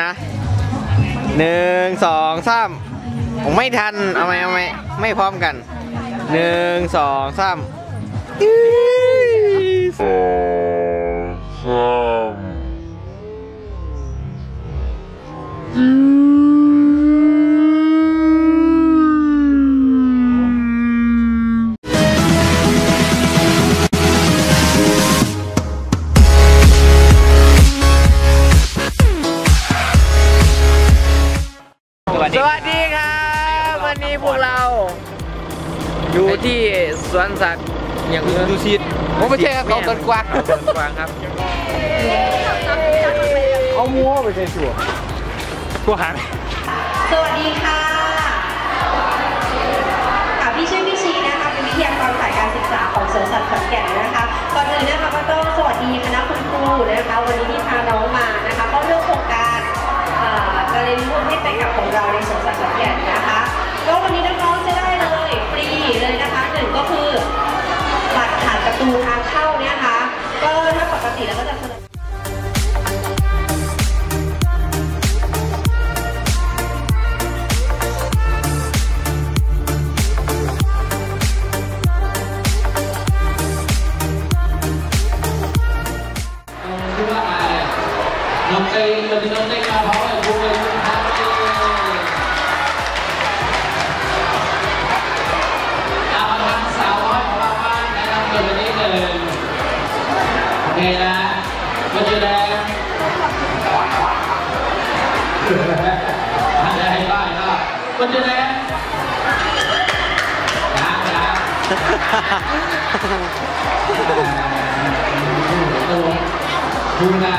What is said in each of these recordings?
นะหนึ่งสองสามผมไม่ทัน เอาไหมเอาไหมไม่พร้อมกันหนึ่งสองสามอื้อส วัสสดีวัสดีครับวันนี้พวกเรา อยู่ที่สวนสัตว์อย่างเงี้ยดูชีตผมไม่ใช่ครับเขาต้นกวางต้นกวางครับเอามัวไปใส่ชัวกูหันสวัสดีค่ะค่ะพี่ชื่อพี่ชีนะคะเป็นวิทยากรฝ่ายการศึกษาของสวนสัตว์ขอนแก่นนะคะก่อนอื่นนะคะ แล้วก็จะ dạ vui ra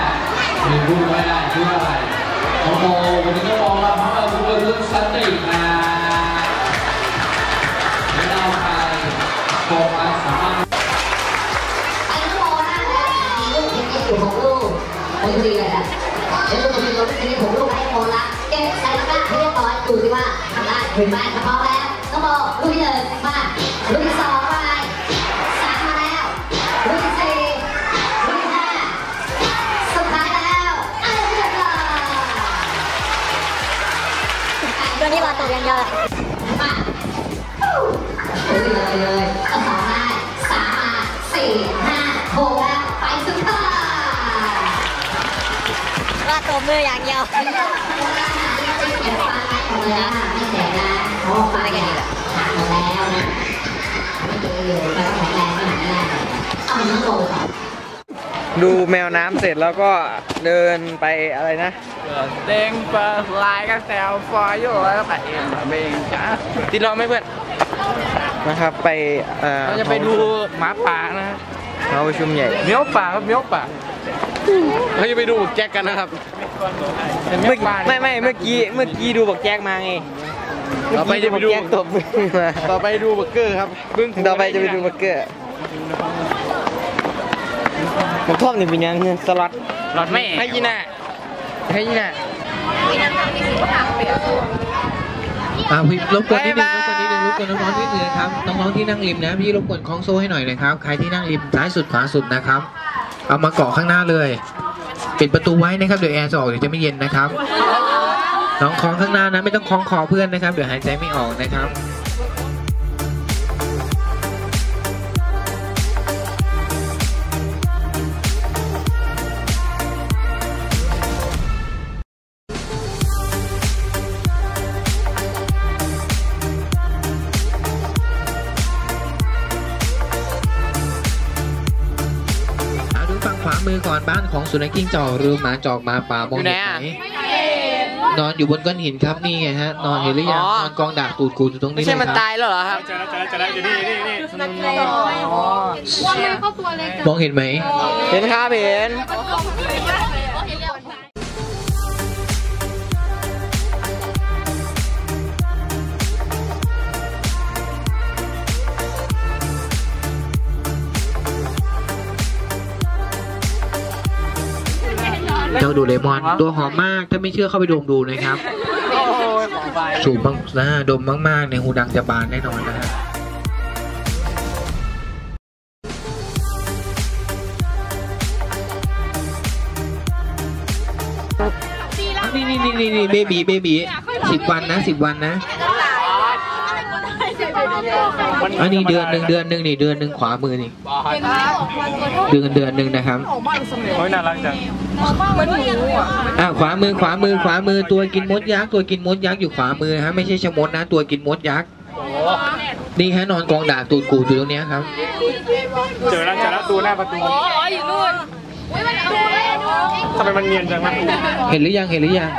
thì vui quay lại chưa lại ông bồ mình có bồ là họ là vui lưng sẵn tỉ mà đến đâu phải bồ anh sẵn ไปน้องโมนะมีลูกยังอยู่หกลูกผมดีเลยนะเดี๋ยวคุณจะมีรถทีนี้ผมลูกให้โมละเก็บใส่ตะกร้าให้เรียบร้อยดูสิว่าทำได้หรือไม่ถ้าพร้อมแล้วน้องโมลูกที่หนึ่งมาลูกที่สอง ตัวนี้รอย่างเดียวแหละมาโอ้ยเลยเลยเอาสองได้สามมาสี่ห้าหกแล้วไปสุดท้ายรอตบมืออย่างเดียวเก็บปลาหมดแล้วค่ะไม่เสียนะเพราะว่าปลาเนี่ยหักหมดแล้วนะไม่ดีอยู่ปลาแข็งแรงไม่หักแน่เอาเนื้อโตก่ ดูแมวน้ำเสร็จแล้วก็เดินไปอะไรนะเด้งเปิดลายกันแซวฟอยอยู่แล้วไปเองไปเองจ้าติดรอไหมเพื่อนนะครับไปเอ่อเราจะไปดูหมาป่านะหอประชุมใหญ่เมียวป่าครับเมียวป่าเราจะไปดูบักแจ็คกันนะครับเป็นเมีเมื่ยอวป่าไม่ไม่เมื่อกี้เมื่อกี้ดูบักแจ็คมาไงต่อไปจะไปดูเมื่อกี้บักแจ็คตบมือมาต่อไปดูเบอร์เกอร์ครับบึ้งต่อไปจะไปดูบักเกอร์ ผมชอบนี่เป็นยังไงสลัดหลอดแม่ให้ยีน่าให้ยีน่าอ่าพี่รบกวนนิดนึงรบกวนนิดนึงรบกวนน้องๆนิดนึงนะครับน้องๆที่นั่งริมนะพี่รบกวนคล้องโซ่ให้หน่อยนะครับใครที่นั่งริมซ้ายสุดขวาสุดนะครับ เอามาเกาะข้างหน้าเลยปิดประตูไว้นะครับเดี๋ยวแอร์จะออกเดี๋ยวจะไม่เย็นนะครับน้องคล้องข้างหน้านะไม่ต้องคล้องคอเพื่อนนะครับเดี๋ยวหายใจไม่ออกนะครับ มือก่อนบ้านของสุนัขกิ้งจอกหรือหมาจอกหมาป่ามองเห็นไหมนอนอยู่บนก้อนหินครับนี่ไงฮะนอนเห็นหรือยังนอนกองดากตูดกูอยู่ตรงไม่นี้เลใช่ยมันครับตายแล้วเหรอครับมองเห็นไหม เห็นครับเห็นเจ้า ดูเลมอนตัวหอมมากถ้าไม่เชื่อเข้าไปดมดูนะครับโอ้ยของไปสูบบ้างนะดมมากๆในยหูดังจะบานแน่นอนนะฮะนี่นี่นี่นี่นี่เบบีเบบีสิบวันนะสิบวันนะ อันนี้เดือนหนึ่งเดือนหนึ่งนี่เดือนหนึ่งขวามือนี่เดือนเดือนหนึ่งนะครับโอ้ยน่ารักจังอ่าขวามือขวามือขวามือตัวกินมดยักษ์ตัวกินมดยักษ์อยู่ขวามือฮะไม่ใช่ชะมดนะ ตัวกินมดยักษ์นี่ฮะนอนกองดาบตูดกูดอยู่ตรงเนี้ยครับ เจอแล้วเจอแล้วตูหน้าประตูทำไมมันเนียนจังนะเห็นหรือยังเห็นหรือยัง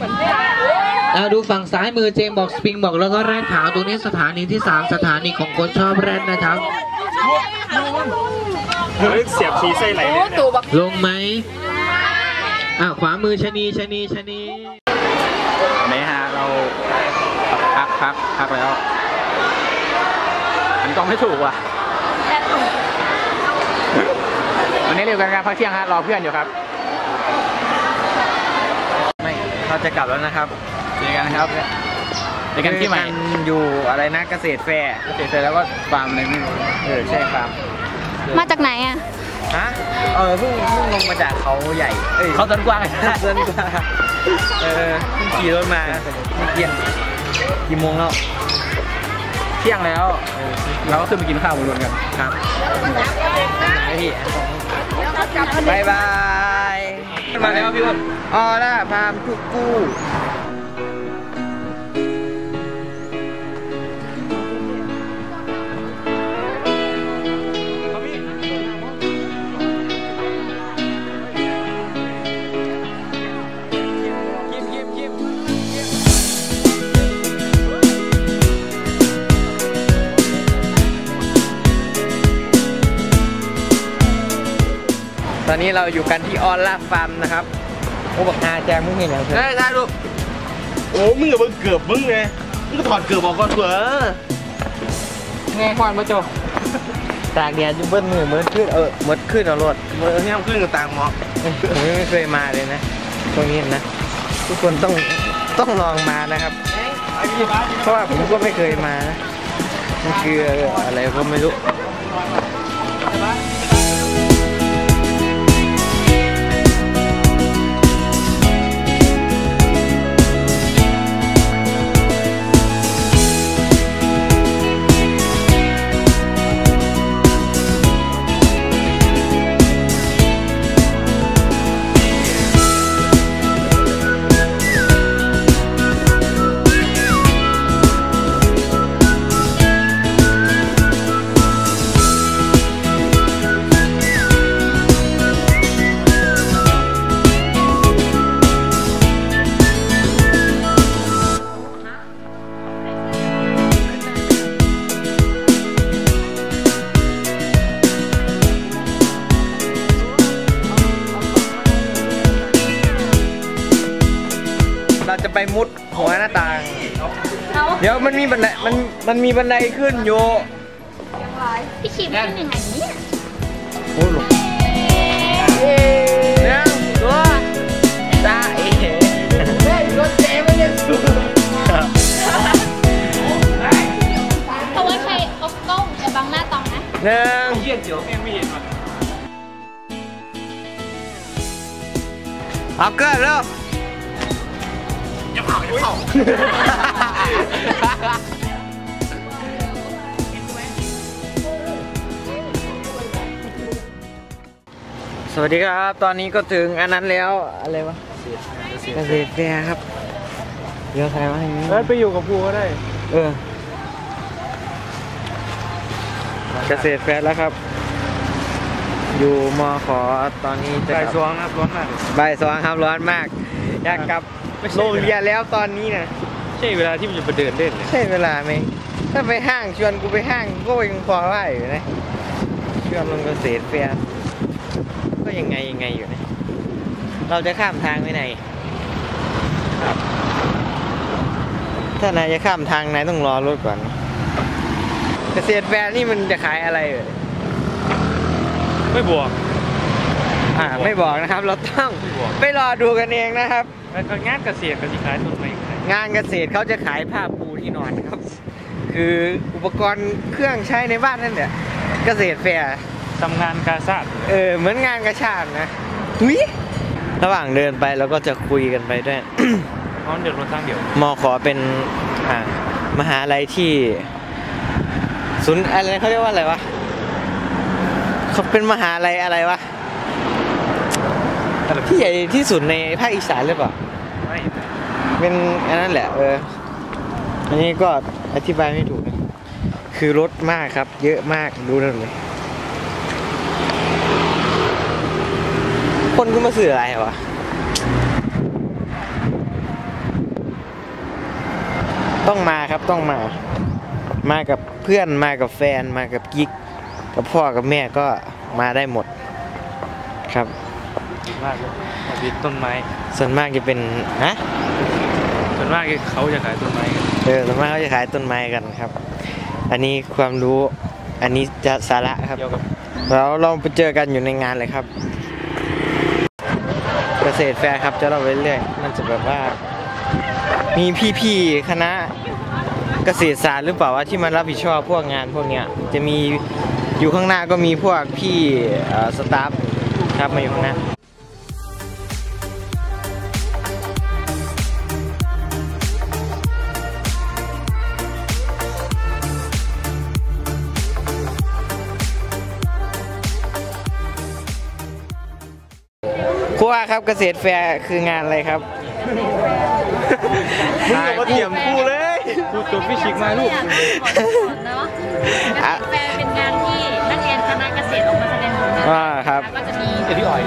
อ่าดูฝั่งซ้ายมือเจมส์บอกสปริงบอกแล้วก็แรดขาวตรงนี้สถานีที่สามสถานีของคนชอบแรดนะครับเฮ้ยเสียบชีไส้ไหลเลยเนี่ยลงไหมอ่าขวามือชะนีชะนีชะนีนี่ฮะเราพักพักพักแล้วมันกล้องไม่ถูกว่ะวันนี้เร็วกันการพักเที่ยงฮะรอเพื่อนอยู่ครับ ไม่เราจะกลับแล้วนะครับ เจอกันครับเจอกันที่ใหม่เจอกันอยู่อะไรนะเกษตรแฟร์เสร็จแล้วก็ฟาร์มอะไรไม่รู้เออใช่ครับมาจากไหนอะฮะเออเพิ่งเพิ่งลงมาจากเขาใหญ่เอ้ยเขาต้นกว้างเดินกว่าเออเพิ่งขี่รถมาเมื่อกี้กี่โมงแล้วเที่ยงแล้วเราก็ขึ้นไปกินข้าวบนรถกันครับไหนพี่บายบายมาแล้วพี่อ้นออล่าพามทุกกู้ ตอนนี้เราอยู่กันที่ออล่าฟาร์มนะครับโอ้บักฮาแจงมึงเห็นยังเถได้อะได้ลูกโอ้มึงกับมึงเกือบมึงไงมึงก็ถอดเกือบออกก่อนเถอะไงควันมาโจตากแดดอยู่เบิ้ลมือเหมือนขึ้นเออเหมือนขึ้นเอารถเมื่อที่ทำขึ้นกับต่างหมอผมยังไม่เคยมาเลยนะตรงนี้นะ ทุกคนต้องต้องลองมานะครับ เพราะว่าผมก็ไม่เคยมานะมันคืออะไรก็ไม่รู้ ไปมุดหัวหน้าต่าง เดี๋ยวมันมีบันไดมันมันมีบันไดขึ้นอยู่พี่ชิมเป็นยังไงเนี่ยโอ้หลงหนึ่งตัวจ้าเอ๋เพราะว่าใครเอากล้องจะบังหน้าตองนะหนึ่งเยี่ยนเจียวแม่งไม่เห็นว่ะเอาเกิดแล้ว สวัสดีครับ ตอนนี้ก็ถึงอันนั้นแล้วอะไรวะเกษตรแฟร์ครับเดี๋ยวใครมาให้นี้เอ้ยไปอยู่กับกูก็ได้ เออเกษตรแฟร์แล้วครับ อยู่มอขอตอนนี้จะไก่กลับสวงนะร้อนมากบ่ายสองครับร้อนมาก อยากกลับ โรงเรียนแล้วตอนนี้นะใช่เวลาที่มันจะไปเดินเล่นเลยใช่เวลาไหมถ้าไปห้างชวนกูไปห้างก็ยังพอว่าอยู่นะชวนลงเกษตรแฟร์ก็ยังไงยังไงอยู่นะเราจะข้ามทางไปไหนครับถ้านายจะข้ามทางนายต้องรอรถก่อน เกษตรแฟร์นี่มันจะขายอะไรเอ่ยไม่บวกอ่าไม่บอกนะครับ เราต้องไม่บอกไปรอดูกันเองนะครับ แล้วก็งานเกษตรกับสิขายต้นไม้ขายงานเกษตรเขาจะขายผ้าปูที่นอนครับ คืออุปกรณ์เครื่องใช้ในบ้านนั่นแหละเกษตรแฟร์ทำงานกาซาดเออเหมือนงานกระชากนะหุยระหว่างเดินไปเราก็จะคุยกันไปด้วยน้องเดือดร้อนตั้งเดี๋ยวมอขอเป็นอ่ามหาลัยที่ศูนย์อะไรเขาเรียกว่าอะไรวะเขาเป็นมหาลัยอะไรวะที่ใหญ่ที่สุดในภาคอีสานหรือเปล่าไม่ เป็นอันนั้นแหละเอออันนี้ก็อธิบายไม่ถูกนะคือรถมากครับ เยอะมากดูนั่นเลย คนก็มาสื่ออะไรวะต้องมาครับต้องมา มากับเพื่อนมากับแฟนมากับกิ๊กกับพ่อกับแม่ก็มาได้หมดครับมากเลยมาบิดต้นไม้ ส่วนมากจะเป็นฮะส่ วนมากเขาจะขายต้นไม้กันเออส่วนมากเขาจะขายต้นไม้กันครับ อันนี้ความรู้อันนี้จะสาระครับ เกี่ยวกับเราลองไปเจอกันอยู่ในงานเลยครับ เกษตรแฟร์ครับจะเราไปเรื่อยมันจะแบบว่า มีพี่ๆคณะเกษตรศาสตร์หรือเปล่าว่าที่มารับผิดชอบพวกงานพวกเนี้ยจะมีอยู่ข้างหน้าก็มีพวกพี่เอ่อสตาฟครับมาอยู่ข้างหน้า ครูว่าครับเกษตรแฟร์คืองานอะไรครับมึงอย่ามาเถียงกูเลยกูจบฟิสิกส์มาลูกเนาะอะแฟร์เป็นงานที่นักเรียนคณะเกษตรออกมาแสดงผลงานอ่าครับแล้วก็จะมี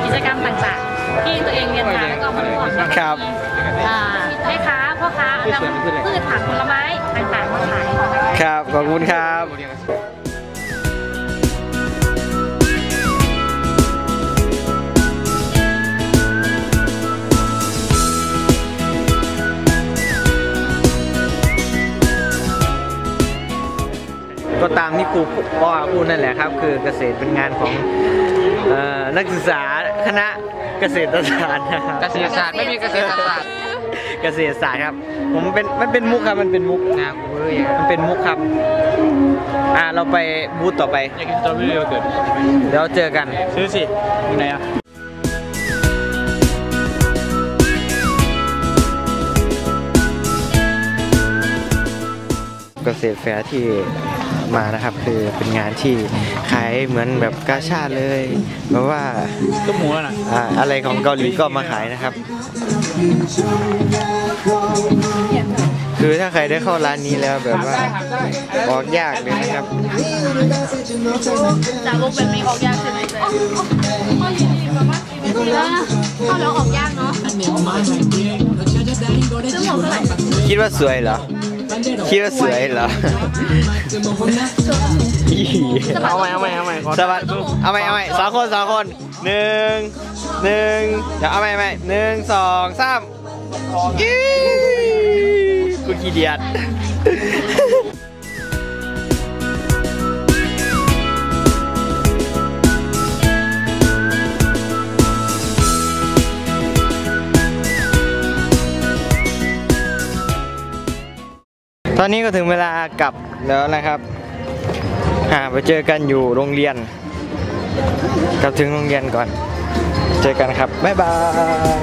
กิจกรรมต่างๆ ที่ตัวเองเรียนมาแล้วก็เอามาร่วมแล้วก็ครับมีอ่าแม่ค้าพ่อค้านำพืชผักผลไม้ต่างๆมาขายครับขอบคุณครับ ก็ตามที่ครูพ่อพูดนั่นแหละครับ คือเกษตรเป็นงานของเอ่อนักศึกษาคณะเกษตรศาสตร์นะครับเกษตรศาสตร์ไม่มีเกษตรศาสตร์เกษตรศาสตร์ครับ ผมเป็นมันเป็นมุกครับมันเป็นมุกงานกูเลยมันเป็นมุกครับ อ่าเราไปบูธต่อไปอยากกินสตรอเบอรี่โยเกิร์ตเดี๋ยวเจอกันซื้อสิอยู่ไหนอะเกษตรแฟร์ที่ มานะครับ คือเป็นงานที่ขายเหมือนแบบกาชาติเลย เพราะว่าต้มหมูแล้วนะอ่าอะไรของเกาหลีก็มาขายนะครับ คือถ้าใครได้เข้าร้านนี้แล้วแบบว่าออกยากเลยนะครับจากวงแบบนี้ออกยากใช่ไหมเจ๊เข้าแล้วออกยากเนาะซื้อหมวกเท่าไหร่คิดว่าสวยเหรอ คิดว่าสวยเหรอเอาใหม่เอาใหม่เอาใหม่ขอสวัสดีเอาใหม่เอาใหม่สองคนสองคนหนึ่งหนึ่งเดี๋ยวเอาใหม่เอาใหม่หนึ่งสองสามอีกูขี้เดียด ตอนนี้ก็ถึงเวลากลับแล้วนะครับหาไปเจอกันอยู่โรงเรียน กลับถึงโรงเรียนก่อน เจอกันครับ บ๊ายบาย